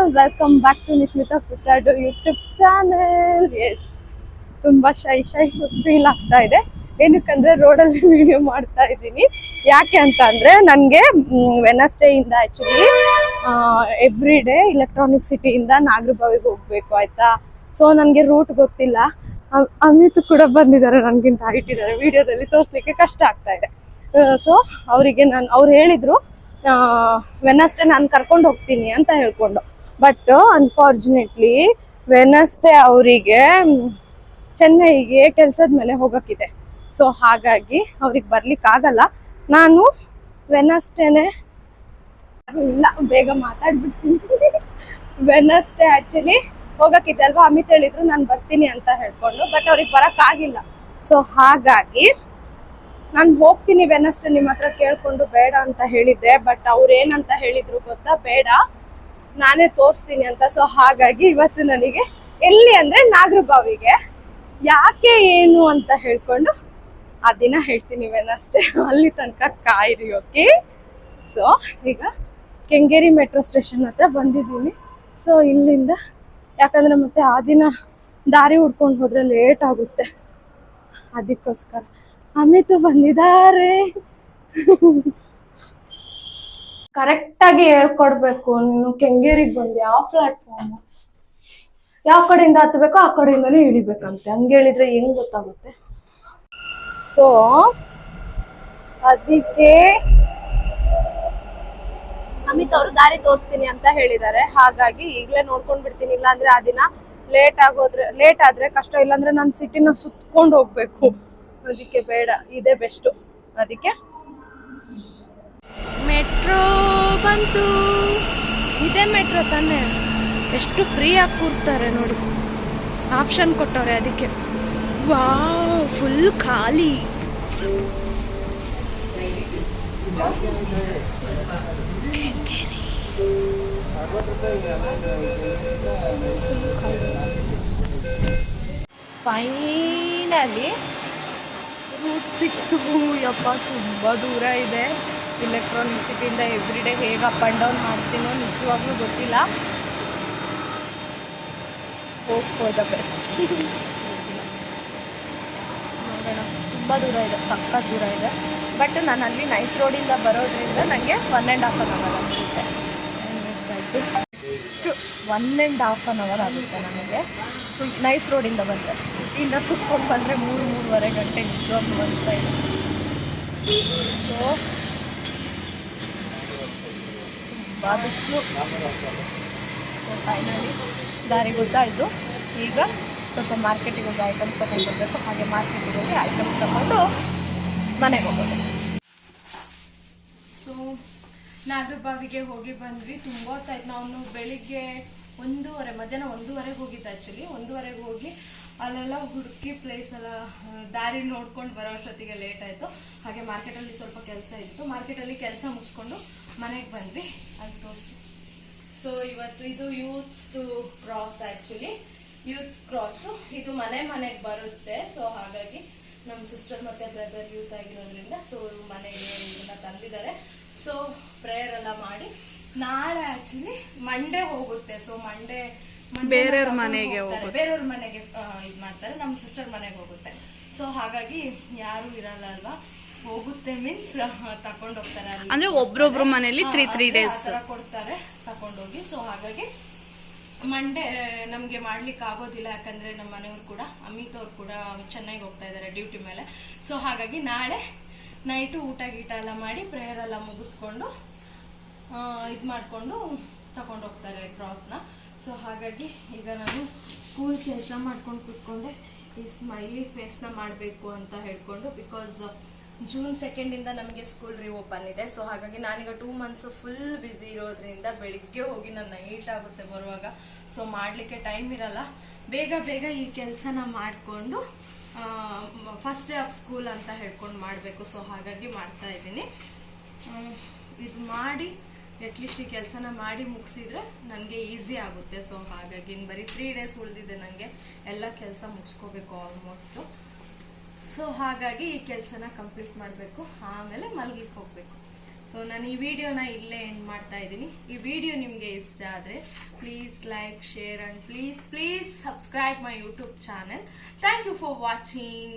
All welcome back to Nismitha ಪುಟ್ಟಾಡು YouTube channel S ತುಂಬ shy ಶೈ feel ಆಗ್ತಾ ಇದೆ. ಏನಕ್ಕಂದ್ರೆ ರೋಡಲ್ಲಿ ವಿಡಿಯೋ ಮಾಡ್ತಾ ಇದ್ದೀನಿ. ಯಾಕೆ ಅಂತ ಅಂದ್ರೆ ನನಗೆ ವೆನಸ್ಡೇ ಇಂದ ಆಕ್ಚುಲಿ ಎವ್ರಿ ಡೇ ಎಲೆಕ್ಟ್ರಾನಿಕ್ ಸಿಟಿಯಿಂದ ನಾಗರಬಾವಿಗೆ ಹೋಗ್ಬೇಕು ಆಯ್ತಾ? ಸೊ ನನಗೆ ರೂಟ್ ಗೊತ್ತಿಲ್ಲ. ಅಮ್- ಅಮಿತ್ ಕೂಡ ಬಂದಿದ್ದಾರೆ ನನ್ಗಿಂತ ಇಟ್ಟಿದ್ದಾರೆ ವಿಡಿಯೋದಲ್ಲಿ ತೋರಿಸ್ಲಿಕ್ಕೆ ಕಷ್ಟ ಆಗ್ತಾ ಇದೆ. ಸೊ ಅವರಿಗೆ ನಾನು ಅವ್ರು ಹೇಳಿದ್ರು ವೆನಸ್ಡೇ ನಾನು ಕರ್ಕೊಂಡು ಹೋಗ್ತೀನಿ ಅಂತ ಹೇಳ್ಕೊಂಡು. ಬಟ್ ಅನ್ಫಾರ್ಚುನೇಟ್ಲಿ ವೆನಸ್ಡೇ ಅವರಿಗೆ ಚೆನ್ನೈಗೆ ಕೆಲಸದ ಮೇಲೆ ಹೋಗೋಕ್ಕಿದೆ. ಸೊ ಹಾಗಾಗಿ ಅವ್ರಿಗೆ ಬರ್ಲಿಕ್ಕಾಗಲ್ಲ ನಾನು ವೆನಸ್ಡೇನೆ ಇಲ್ಲ, ಬೇಗ ಮಾತಾಡ್ಬಿಡ್ತೀನಿ. ವೆನಸ್ಡೇ ಆಕ್ಚುಲಿ ಹೋಗಕ್ಕಿದೆ ಅಲ್ವಾ? ಅಮಿತ್ ಹೇಳಿದ್ರು, ನಾನು ಬರ್ತೀನಿ ಅಂತ ಹೇಳ್ಕೊಂಡು ಬಟ್ ಅವ್ರಿಗೆ ಬರೋಕ್ಕಾಗಿಲ್ಲ ಸೊ ಹಾಗಾಗಿ ನಾನು ಹೋಗ್ತೀನಿ ವೆನಸ್ಡೇ ನಿಮ್ಮ ಹತ್ರ ಕೇಳ್ಕೊಂಡು ಬೇಡ ಅಂತ ಹೇಳಿದ್ದೆ. ಬಟ್ ಅವ್ರು ಏನಂತ ಹೇಳಿದ್ರು ಗೊತ್ತಾ? ಬೇಡ. ನಾನೇ ತೋರಿಸ್ತೀನಿ ಅಂತ. ಸೊ ಹಾಗಾಗಿ ಇವತ್ತು ನನಗೆ ಎಲ್ಲಿ ಅಂದ್ರೆ ನಾಗರಬಾವಿಗೆ. ಯಾಕೆ ಏನು ಅಂತ ಹೇಳ್ಕೊಂಡು ಆ ದಿನ ಹೇಳ್ತೀನಿ ವೆನಸ್ಡೇ ಅಲ್ಲಿ ತನಕ ಕಾಯಿರಿ ಓಕೆ ಸೊ ಈಗ ಕೆಂಗೇರಿ ಮೆಟ್ರೋ ಸ್ಟೇಷನ್ ಹತ್ರ ಬಂದಿದ್ದೀನಿ. ಸೊ ಇಲ್ಲಿಂದ, ಯಾಕಂದ್ರೆ ಮತ್ತೆ ಆ ದಿನ ದಾರಿ ಹುಡ್ಕೊಂಡು ಹೋದ್ರೆ ಲೇಟ್ ಆಗುತ್ತೆ. ಅದಕ್ಕೋಸ್ಕರ ಅಮಿತು ಬಂದಿದ್ದಾರೆ. ಕರೆಕ್ಟ್ ಆಗಿ ಹೇಳ್ಕೊಡ್ಬೇಕು. ನೀನು ಕೆಂಗೇರಿಗೆ ಬಂದು ಯಾವ ಪ್ಲಾಟ್ಫಾರ್ಮ್ ಯಾವ ಕಡೆಯಿಂದ ಹತ್ಬೇಕೋ ಆ ಕಡೆಯಿಂದಲೇ ಇಳಿಬೇಕಂತೆ. ಹಂಗೆ ಹೇಳಿದ್ರೆ ಹೆಂಗ್ ಗೊತ್ತಾಗುತ್ತೆ? ಸೊ ಅದಕ್ಕೆ ಅಮಿತ್ ಅವರು ದಾರಿ ತೋರಿಸ್ತೀನಿ ಅಂತ ಹೇಳಿದ್ದಾರೆ. ಹಾಗಾಗಿ ಈಗಲೇ ನೋಡ್ಕೊಂಡ್ ಬಿಡ್ತೀನಿ. ಇಲ್ಲಾಂದ್ರೆ ಆ ದಿನ ಲೇಟ್ ಆಗೋದ್ರೆ ಲೇಟ್ ಆದ್ರೆ ಕಷ್ಟ. ಇಲ್ಲಾಂದ್ರೆ ನಾನು ಸಿಟಿನ ಸುತ್ಕೊಂಡು ಹೋಗ್ಬೇಕು. ಅದಕ್ಕೆ ಬೇಡ. ಇದೇ ಬೆಸ್ಟ್ ಅದಕ್ಕೆ ಮೆಟ್ರೋ ಬಂತು. ಇದೇ ಮೆಟ್ರೋ ತಾನೇ. ಎಷ್ಟು ಫ್ರೀ ಆಗಿ ಕೂರ್ತಾರೆ ನೋಡಿ. ಆಪ್ಷನ್ ಕೊಟ್ಟವ್ರೆ ಅದಕ್ಕೆ. ವಾ ಫುಲ್ ಖಾಲಿ. ಫೈನಲಿ ರೂಟ್ ಸಿಕ್ತು. ಯಪ್ಪ, ತುಂಬ ದೂರ ಇದೆ. ಇಲೆಕ್ಟ್ರಾನಿಕ್ ಸಿಟಿಯಿಂದ ಎವ್ರಿ ಡೇ ಹೇಗೆ ಅಪ್ ಆ್ಯಂಡ್ ಡೌನ್ ಮಾಡ್ತೀನೋ ನಿಜವಾಗ್ಲೂ ಗೊತ್ತಿಲ್ಲ. ಹೋಪ್ ಫಾರ್ ದ ಬೆಸ್ಟ್ ನೋಡೋಣ, ತುಂಬ ದೂರ ಇದೆ, ಸಖತ್ ದೂರ ಇದೆ. ಬಟ್ ನಾನು ಅಲ್ಲಿ ನೈಸ್ ರೋಡಿಂದ ಬರೋದ್ರಿಂದ ನನಗೆ one and half an hour ಅನಿಸುತ್ತೆ ಆಯಿತು one and half an hour ಆಗುತ್ತೆ ನನಗೆ ಸೊ ನೈಸ್ ರೋಡಿಂದ ಬಂದರೆ ಇಲ್ಲಿಂದ ಸುತ್ಕೊಂಡು ಬಂದರೆ ಮೂರು, ಮೂರುವರೆ ಗಂಟೆ ನಿಜವಾಗ್ಲೂ ಬರ್ತಾ ಇದೆ ಸೊ ಬಿಸಿಲು ಫೈನಲಿ ದಾರಿ ಗೊತ್ತಾಯಿತು. ಈಗ ಸ್ವಲ್ಪ ಮಾರ್ಕೆಟಿಗೆ ಹೋಗಿ ಐಟಮ್ಸ್ ತಗೊಂಡು ಬರಬೇಕು ಹಾಗೆ ಮಾರ್ಕೆಟಿಗೆ ಹೋಗಿ ಐಟಮ್ಸ್ ತಗೊಂಡು ಮನೆಗೆ ಹೋಗೋದು. ಸೊ ನಾಗರಬಾವಿಗೆ ಹೋಗಿ ಬಂದ್ವಿ. ತುಂಬ ಹೊತ್ತಾಯ್ತು ನಾವು ಬೆಳಿಗ್ಗೆ ಒಂದೂವರೆ, ಮಧ್ಯಾಹ್ನ ಒಂದೂವರೆಗೆ ಹೋಗಿದ್ದು ಆ್ಯಕ್ಚುಲಿ ಒಂದೂವರೆಗೆ ಹೋಗಿ ಅಲ್ಲೆಲ್ಲ ಹುಡುಕಿ ಪ್ಲೇಸ್ ಎಲ್ಲ ದಾರಿ ನೋಡ್ಕೊಂಡು ಬರೋ ಅಷ್ಟೊತ್ತಿಗೆ ಲೇಟ್ ಆಯಿತು. ಹಾಗೆ ಮಾರ್ಕೆಟಲ್ಲಿ ಸ್ವಲ್ಪ ಕೆಲಸ ಇತ್ತು. ಮಾರ್ಕೆಟಲ್ಲಿ ಕೆಲಸ ಮುಗಿಸ್ಕೊಂಡು ಮನೆಗೆ ಬಂದ್ವಿ. ಅಲ್ಲಿ ತೋರಿಸಿ. ಸೊ ಇವತ್ತು ಇದು ಯೂತ್ಸ್ದು ಕ್ರಾಸ್ ಆ್ಯಕ್ಚುಲಿ ಯೂತ್ ಕ್ರಾಸು ಇದು ಮನೆ ಮನೆಗೆ ಬರುತ್ತೆ. ಸೊ ಹಾಗಾಗಿ ನಮ್ಮ ಸಿಸ್ಟರ್ ಮತ್ತೆ ಬ್ರದರ್ ಯೂತ್ ಆಗಿರೋದ್ರಿಂದ ಸೊ ಮನೆಗೆ ಇದನ್ನ ತಂದಿದ್ದಾರೆ. ಸೊ ಪ್ರೇಯರ್ ಎಲ್ಲ ಮಾಡಿ ನಾಳೆ ಆಕ್ಚುಲಿ ಮಂಡೇ ಹೋಗುತ್ತೆ. ಸೊ ಮಂಡೇ ಬೇರೆಯವ್ರ ಮನೆಗೆ ಬೇರೆಯವ್ರ ಮನೆಗೆ ಇದು ಮಾಡ್ತಾರೆ. ನಮ್ಮ ಸಿಸ್ಟರ್ ಮನೆಗೆ ಹೋಗುತ್ತೆ. ಸೊ ಹಾಗಾಗಿ ಯಾರು ಇರಲ್ಲ ಅಲ್ವಾ? ಹೋಗುತ್ತೆ ಮೀನ್ಸ್ ತಕೊಂಡ್ ಹೋಗ್ತಾರೆ ಅಂದ್ರೆ ಒಬ್ರೊಬ್ರು ಮನೇಲಿ ತ್ರೀ ತ್ರೀ ಡೇಸ್ ಕೊಡ್ತಾರೆ ತಕೊಂಡೋಗಿ. ಸೊ ಹಾಗಾಗಿ ಮಂಡೇ ನಮ್ಗೆ ಮಾಡ್ಲಿಕ್ಕೆ ಆಗೋದಿಲ್ಲ ಯಾಕಂದ್ರೆ ನಮ್ಮ ಮನೆಯವ್ರು ಕೂಡ ಅಮಿತ್ ಅವ್ರು ಕೂಡ ಚೆನ್ನಾಗಿ ಹೋಗ್ತಾ ಇದ್ದಾರೆ ಡ್ಯೂಟಿ ಮೇಲೆ. ಸೊ ಹಾಗಾಗಿ ನಾಳೆ ನೈಟು ಊಟ ಗೀಟ ಎಲ್ಲ ಮಾಡಿ ಪ್ರೇಯರ್ ಎಲ್ಲ ಮುಗಿಸ್ಕೊಂಡು ಇದು ಮಾಡಿಕೊಂಡು ತಗೊಂಡು ಹೋಗ್ತಾರೆ ಕ್ರಾಸ್ನ ಸೊ ಹಾಗಾಗಿ ಈಗ ನಾನು ಸ್ಕೂಲ್ ಕೆಲಸ ಮಾಡ್ಕೊಂಡು ಕೂತ್ಕೊಂಡೆ ಈ ಸ್ಮೈಲಿ ಫೇಸ್ನ ಮಾಡಬೇಕು ಅಂತ ಹೇಳ್ಕೊಂಡು ಬಿಕಾಸ್ ಜೂನ್ ಸೆಕೆಂಡಿಂದ ನಮಗೆ ಸ್ಕೂಲ್ ರಿಓಪನ್ ಇದೆ. ಸೊ ಹಾಗಾಗಿ ನಾನೀಗ ಟೂ ಮಂತ್ಸ್ ಫುಲ್ ಬ್ಯುಸಿ ಇರೋದ್ರಿಂದ ಬೆಳಿಗ್ಗೆ ಹೋಗಿ ನಾನು ನೈಟ್ ಆಗುತ್ತೆ ಬರುವಾಗ. ಸೊ ಮಾಡಲಿಕ್ಕೆ ಟೈಮ್ ಇರಲ್ಲ. ಬೇಗ ಬೇಗ ಈ ಕೆಲಸನ ಮಾಡಿಕೊಂಡು ಫಸ್ಟ್ ಡೇ ಆಫ್ ಸ್ಕೂಲ್ ಅಂತ ಹೇಳ್ಕೊಂಡು ಮಾಡಬೇಕು. ಸೊ ಹಾಗಾಗಿ ಮಾಡ್ತಾ ಇದ್ದೀನಿ. ಇದು ಮಾಡಿ ಅಟ್ಲೀಸ್ಟ್ ಈ ಕೆಲಸನ ಮಾಡಿ ಮುಗಿಸಿದ್ರೆ ನನಗೆ ಈಸಿ ಆಗುತ್ತೆ. ಸೊ ಹಾಗಾಗಿ ಇನ್ನು ಬರೀ ತ್ರೀ ಡೇಸ್ ಉಳಿದಿದೆ ನನಗೆ ಎಲ್ಲ ಕೆಲಸ ಮುಗಿಸ್ಕೋಬೇಕು ಆಲ್ಮೋಸ್ಟು ಸೊ ಹಾಗಾಗಿ ಈ ಕೆಲಸನ ಕಂಪ್ಲೀಟ್ ಮಾಡಬೇಕು. ಆಮೇಲೆ ಮಲಗಿಕ್ ಹೋಗಬೇಕು. ಸೊ ನಾನು ಈ ವಿಡಿಯೋನ ಇಲ್ಲೇ ಎಂಡ್ ಮಾಡ್ತಾ ಇದ್ದೀನಿ. ಈ ವಿಡಿಯೋ ನಿಮಗೆ ಇಷ್ಟ ಆದರೆ please like share and please please subscribe my YouTube channel thank you for watching